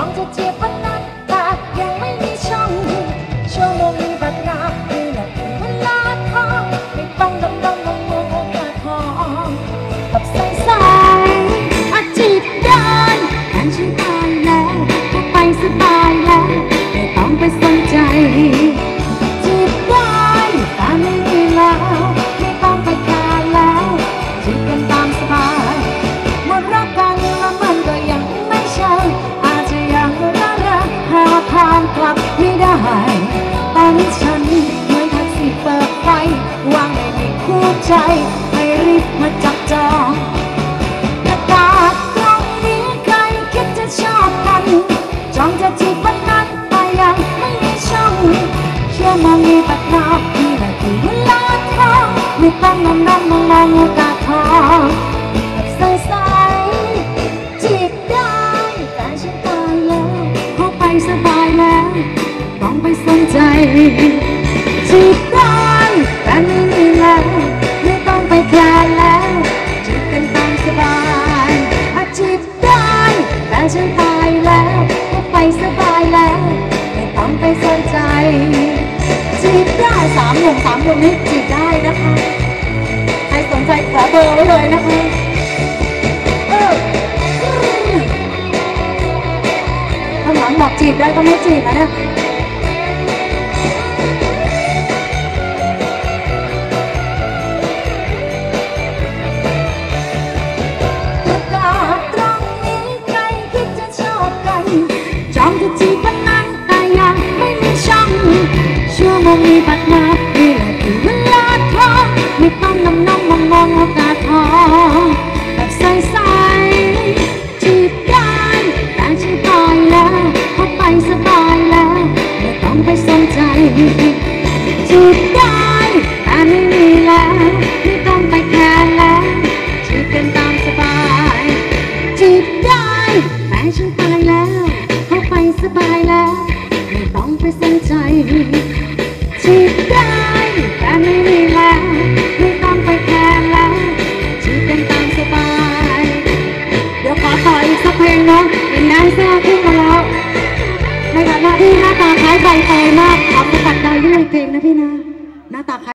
องจะเจียบวันนั้นแต่ยังไม่มีช่องชั่วโมงมีบัตรนาทีละเวลาทองไม่ต้องดำดำมองมองโอกาสทองกับใสใสอาจีบได้แฟนฉันตายแล้วก็ไปสบายแล้วไม่ต้องไปสนใจ ฉันเหมือนแท็กซี่เปิดไฟวางไม่มีคู่ใจ ให้รีบมาจับจองอากาศตรงนี้ใครคิดจะชอบกันจองจะจีบวันนั้นแต่ยังไม่มีช่องชั่วโมงมีปัดนาทีละกี่เวลาทองไม่ต้องนอนนอนมองมองโอกาสทองแบบใสๆจีบได้แต่ฉันตายแล้วเขาไปสบายแล้ว ไปสนใจจีบได้แต่ไม่มีแล้วไม่ต้องไปแคร์แล้วจีบกันตามสบายอาจีบได้แต่ฉันตายแล้วเขาไปสบายแล้ว ไม่ต้องไปสนใจจีบได้สามหนุ่มสามคนนี้จีบได้นะคะใครสนใจขอเบอร์ไว้เลยนะคะเออข้างหลังบอกจีบได้ก็ไม่จีบนะเนี่ย มงมีบัตรนาทีละกี่เวลาทองไม่ต้องนำน้ำมองมองโอกาสทองแบบใสๆจีบได้แต่ฉันตายแล้วเพราไปสบายแล้วไม่ต้องไปสนใจจีบได้แต่ไม่มีแล้วไม่ต้องไปแคร์แล้วจีบกันตามสบายจีบได้แต่ฉันตายแล้วเขาไปสบายแล้วไม่ต้องไปสนใจ น้องเห็นแดนเซอร์ขึ้นมาแล้ว ในฐานะที่หน้าตาคล้ายใบเตยมากขอสกัดดาวด้วยเพลงนะพี่นะ หน้าตาคล้าย